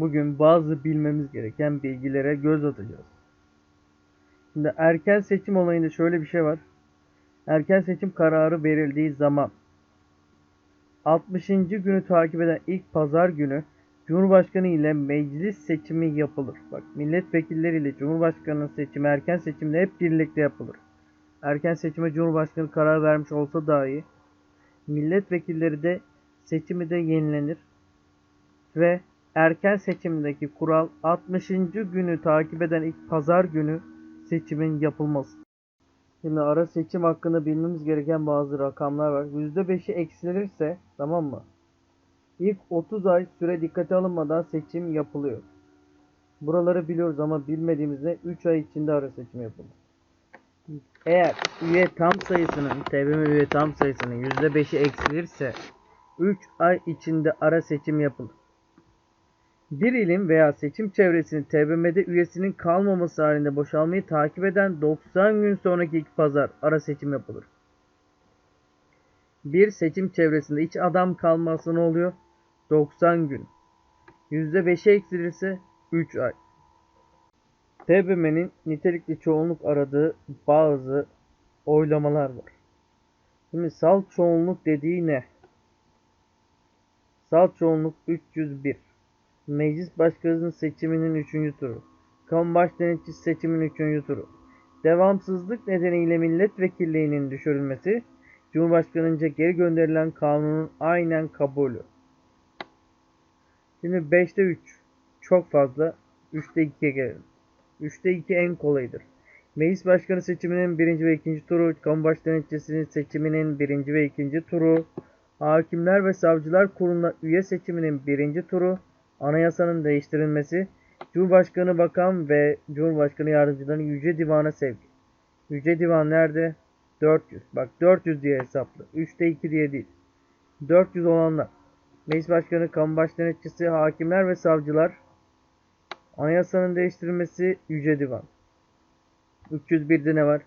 bugün bazı bilmemiz gereken bilgilere göz atacağız. Şimdi erken seçim olayında şöyle bir şey var. Erken seçim kararı verildiği zaman 60. günü takip eden ilk pazar günü Cumhurbaşkanı ile meclis seçimi yapılır. Bak milletvekilleri ile Cumhurbaşkanı seçimi erken seçimde hep birlikte yapılır. Erken seçime Cumhurbaşkanı karar vermiş olsa dahi milletvekilleri de seçimi de yenilenir ve erken seçimdeki kural 60. günü takip eden ilk pazar günü seçimin yapılması. Şimdi ara seçim hakkında bilmemiz gereken bazı rakamlar var. %5'i eksilenirse tamam mı? İlk 30 ay süre dikkate alınmadan seçim yapılıyor. Buraları biliyoruz ama bilmediğimizde 3 ay içinde ara seçim yapılır. Eğer üye tam sayısının, TBMM üye tam sayısının %5'i eksilirse 3 ay içinde ara seçim yapılır. Bir ilin veya seçim çevresinin TBMM'de üyesinin kalmaması halinde boşalmayı takip eden 90 gün sonraki ilk pazar ara seçim yapılır. Bir seçim çevresinde hiç adam kalması ne oluyor? 90 gün. %5'e eksilirse 3 ay. TBMM'nin nitelikli çoğunluk aradığı bazı oylamalar var. Şimdi salt çoğunluk dediği ne? Salt çoğunluk 301. Meclis başkanının seçiminin 3. turu. Kamu baş denetçisi seçiminin 3. turu. Devamsızlık nedeniyle milletvekilliğinin düşürülmesi, Cumhurbaşkanı'nca geri gönderilen kanunun aynen kabulü. Şimdi 5'te 3 çok fazla. 3'te 2'ye gelelim. 3'te 2 en kolayıdır. Meclis Başkanı seçiminin 1. ve 2. turu, Kamu Baş Denetçisi'nin seçiminin 1. ve 2. turu, Hakimler ve Savcılar Kurulu'na üye seçiminin 1. turu, anayasanın değiştirilmesi, Cumhurbaşkanı Bakan ve Cumhurbaşkanı Yardımcılarının Yüce Divan'a sevgi. Yüce Divan nerede? 400. Bak 400 diye hesaplı. 3'te 2 diye değil. 400 olanlar. Meclis Başkanı, Kamu Baş Denetçisi, Hakimler ve Savcılar, Anayasanın değiştirilmesi Yüce Divan. 301'de ne var?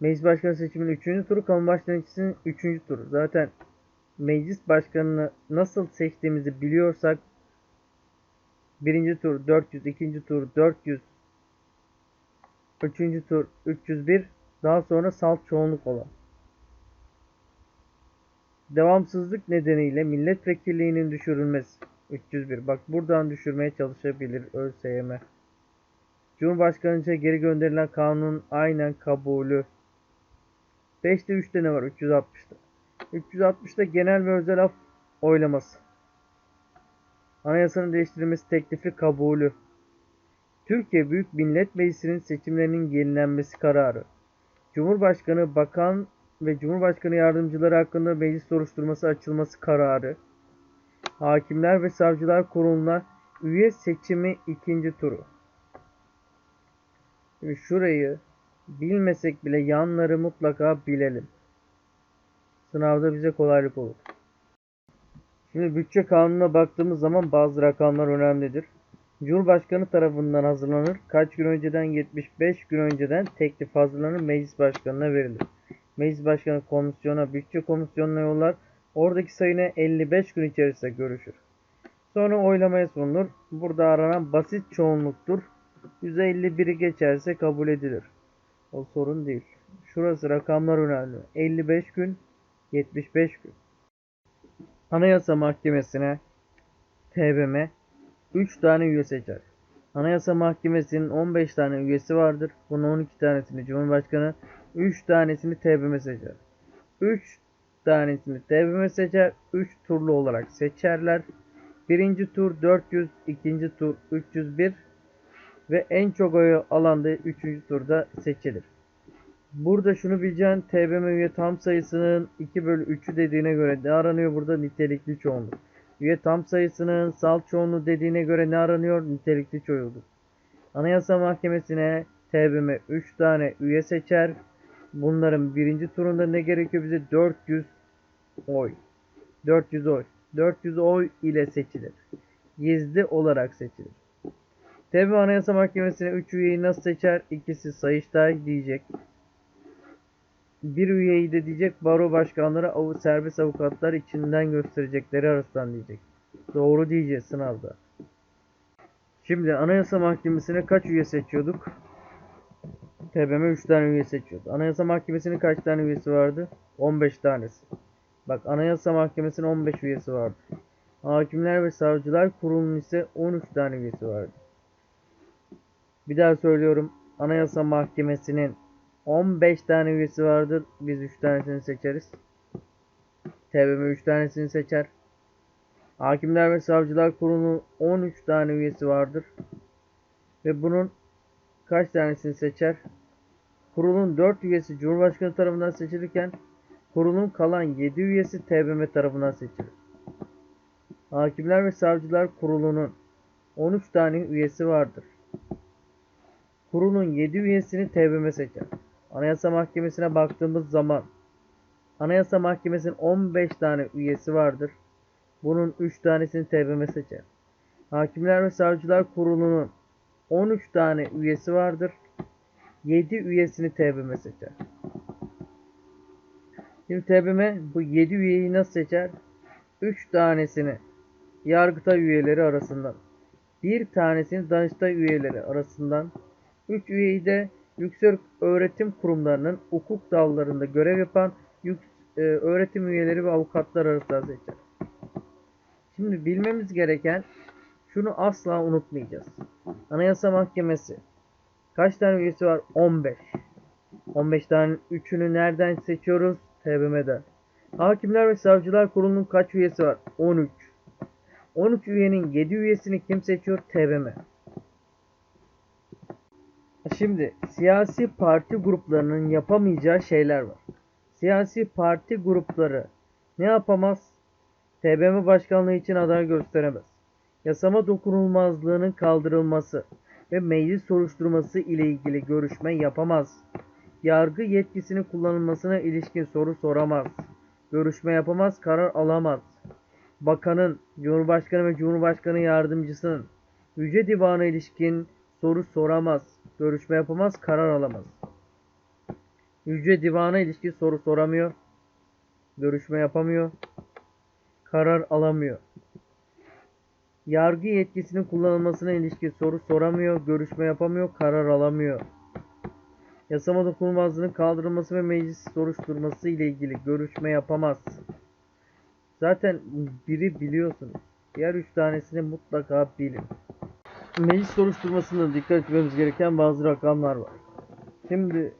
Meclis Başkanı seçiminin 3. turu, Kamu Baş Denetçisi'nin 3. turu. Zaten Meclis Başkanı'nı nasıl seçtiğimizi biliyorsak birinci tur 400, ikinci tur 400, üçüncü tur 301, daha sonra salt çoğunluk olan. Devamsızlık nedeniyle milletvekilliğinin düşürülmesi 301. Bak buradan düşürmeye çalışabilir ÖSYM. Cumhurbaşkanı'nca geri gönderilen kanunun aynen kabulü. 5'te 3'te ne var? 360'ta. 360'ta genel ve özel af oylaması. Anayasanın değiştirilmesi teklifi kabulü. Türkiye Büyük Millet Meclisi'nin seçimlerinin yenilenmesi kararı. Cumhurbaşkanı, bakan ve Cumhurbaşkanı yardımcıları hakkında meclis soruşturması açılması kararı. Hakimler ve Savcılar Kurulu'na üye seçimi ikinci turu. Şimdi şurayı bilmesek bile yanları mutlaka bilelim. Sınavda bize kolaylık olur. Şimdi bütçe kanununa baktığımız zaman bazı rakamlar önemlidir. Cumhurbaşkanı tarafından hazırlanır. Kaç gün önceden? 75 gün önceden teklif hazırlanır. Meclis başkanına verilir. Meclis başkanı komisyona, bütçe komisyonuna yollar. Oradaki sayına 55 gün içerisinde görüşür. Sonra oylamaya sunulur. Burada aranan basit çoğunluktur. %51'i geçerse kabul edilir. O sorun değil. Şurası rakamlar önemli. 55 gün, 75 gün. Anayasa Mahkemesi'ne TBM 3 tane üye seçer. Anayasa Mahkemesi'nin 15 tane üyesi vardır. Bunun 12 tanesini Cumhurbaşkanı, 3 tanesini TBM seçer. 3 tanesini TBM seçer. 3 turlu olarak seçerler. Birinci tur 400, ikinci tur 301 ve en çok oyu alan da 3. turda seçilir. Burada şunu bileceksin TBM üye tam sayısının 2 bölü 3'ü dediğine göre ne aranıyor burada? Nitelikli çoğunluk. Üye tam sayısının salt çoğunluğu dediğine göre ne aranıyor? Nitelikli çoğunluk. Anayasa Mahkemesi'ne TBM 3 tane üye seçer. Bunların birinci turunda ne gerekiyor bize? 400 oy. 400 oy. 400 oy ile seçilir. Gizli olarak seçilir. TB Anayasa Mahkemesi'ne 3 üyeyi nasıl seçer? İkisi Sayıştay diyecek. Bir üyeyi de diyecek baro başkanları av serbest avukatlar içinden gösterecekleri arasından diyecek. Doğru diyeceğiz sınavda. Şimdi Anayasa Mahkemesi'ne kaç üye seçiyorduk? TBMM 3 tane üye seçiyordu. Anayasa Mahkemesi'nin kaç tane üyesi vardı? 15 tanesi. Bak Anayasa Mahkemesi'nin 15 üyesi vardı. Hakimler ve Savcılar Kurulu'nun ise 13 tane üyesi vardı. Bir daha söylüyorum. Anayasa Mahkemesi'nin 15 tane üyesi vardır. Biz 3 tanesini seçeriz. TBMM 3 tanesini seçer. Hakimler ve Savcılar Kurulu'nun 13 tane üyesi vardır. Ve bunun kaç tanesini seçer? Kurulun 4 üyesi Cumhurbaşkanı tarafından seçilirken kurulun kalan 7 üyesi TBMM tarafından seçilir. Hakimler ve Savcılar Kurulu'nun 13 tane üyesi vardır. Kurulun 7 üyesini TBMM seçer. Anayasa Mahkemesi'ne baktığımız zaman Anayasa Mahkemesi'nin 15 tane üyesi vardır. Bunun 3 tanesini TBMM seçer. Hakimler ve Savcılar Kurulu'nun 13 tane üyesi vardır. 7 üyesini TBMM seçer. Şimdi TBMM bu 7 üyeyi nasıl seçer? 3 tanesini Yargıtay üyeleri arasından, bir tanesini Danıştay üyeleri arasından, 3 üyeyi de yüksek öğretim kurumlarının hukuk dallarında görev yapan e, öğretim üyeleri ve avukatlar arasından seçer. Şimdi bilmemiz gereken şunu asla unutmayacağız. Anayasa Mahkemesi kaç tane üyesi var? 15. 15 tane 3'ünü nereden seçiyoruz? TBMM'den. Hakimler ve Savcılar Kurulu'nun kaç üyesi var? 13. 13 üyenin 7 üyesini kim seçiyor? TBMM. Şimdi siyasi parti gruplarının yapamayacağı şeyler var. Siyasi parti grupları ne yapamaz? TBMM başkanlığı için aday gösteremez. Yasama dokunulmazlığının kaldırılması ve meclis soruşturması ile ilgili görüşme yapamaz. Yargı yetkisini kullanılmasına ilişkin soru soramaz. Görüşme yapamaz, karar alamaz. Bakanın, Cumhurbaşkanı ve Cumhurbaşkanı yardımcısının Yüce Divan'a ilişkin soru soramaz. Görüşme yapamaz, karar alamaz. Yüce Divan'a ilişkin soru soramıyor. Görüşme yapamıyor. Karar alamıyor. Yargı yetkisinin kullanılmasına ilişkin soru soramıyor, görüşme yapamıyor, karar alamıyor. Yasama dokunulmazlığının kaldırılması ve meclis soruşturması ile ilgili görüşme yapamaz. Zaten biri biliyorsunuz. Diğer üç tanesini mutlaka bilin. Meclis soruşturmasında dikkat etmemiz gereken bazı rakamlar var. Şimdi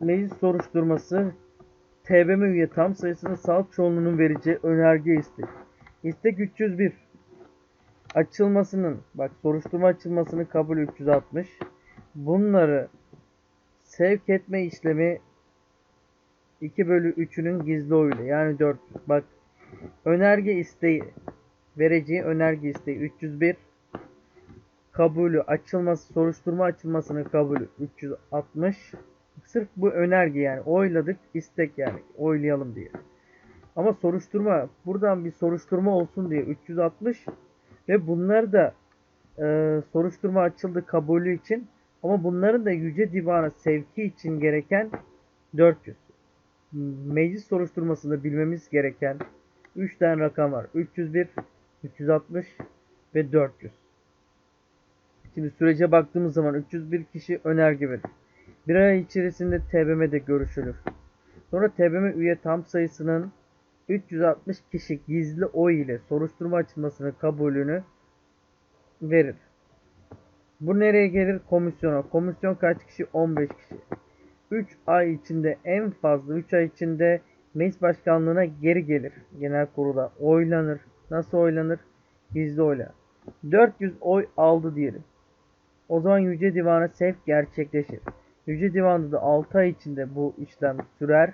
meclis soruşturması TBMM üye tam sayısının salt çoğunluğunun vereceği önerge istek. İstek 301. Açılmasının, bak soruşturma açılmasının kabul 360. Bunları sevk etme işlemi 2 bölü 3'ünün gizli oyuyla yani 4. Bak önerge isteği vereceği önerge isteği 301 kabulü açılması soruşturma açılmasının kabulü 360 sırf bu önerge yani oyladık istek yani oylayalım diye. Ama soruşturma buradan bir soruşturma olsun diye 360 ve bunlar da e, soruşturma açıldı kabulü için ama bunların da Yüce Divan'a sevki için gereken 400. Meclis soruşturmasında bilmemiz gereken 3 tane rakam var. 301, 360 ve 400. Şimdi sürece baktığımız zaman 301 kişi önerge verir. Bir ay içerisinde TBMM'de görüşülür. Sonra TBMM üye tam sayısının 360 kişi gizli oy ile soruşturma açılmasını kabulünü verir. Bu nereye gelir? Komisyona. Komisyon kaç kişi? 15 kişi. 3 ay içinde en fazla 3 ay içinde meclis başkanlığına geri gelir. Genel kurula oylanır. Nasıl oylanır? Gizli oyla. 400 oy aldı diyelim. O zaman Yüce Divan'a sevk gerçekleşir. Yüce Divan'da da 6 ay içinde bu işlem sürer.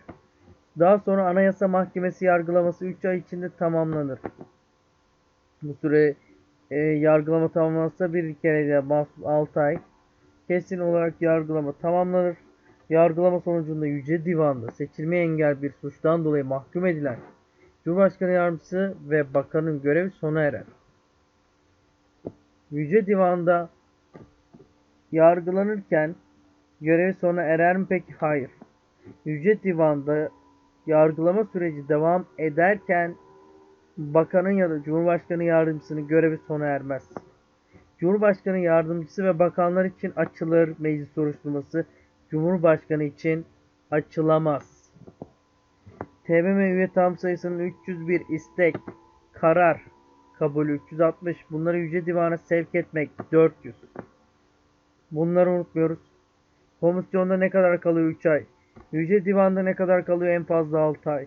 Daha sonra Anayasa Mahkemesi yargılaması 3 ay içinde tamamlanır. Bu süre e, yargılama tamamlanırsa bir kere de mahsus 6 ay kesin olarak yargılama tamamlanır. Yargılama sonucunda Yüce Divan'da seçilmeye engel bir suçtan dolayı mahkum edilen Cumhurbaşkanı Yardımcısı ve Bakanın görevi sona erer. Yüce Divan'da yargılanırken görevi sona erer mi peki? Hayır. Yüce Divan'da yargılama süreci devam ederken bakanın ya da cumhurbaşkanı yardımcısının görevi sona ermez. Cumhurbaşkanı yardımcısı ve bakanlar için açılır meclis soruşturması. Cumhurbaşkanı için açılamaz. TBMM üye tam sayısının 301 istek, karar, kabulü 360. Bunları Yüce Divan'a sevk etmek 400. Bunları unutmuyoruz. Komisyonda ne kadar kalıyor 3 ay? Yüce Divan'da ne kadar kalıyor en fazla 6 ay?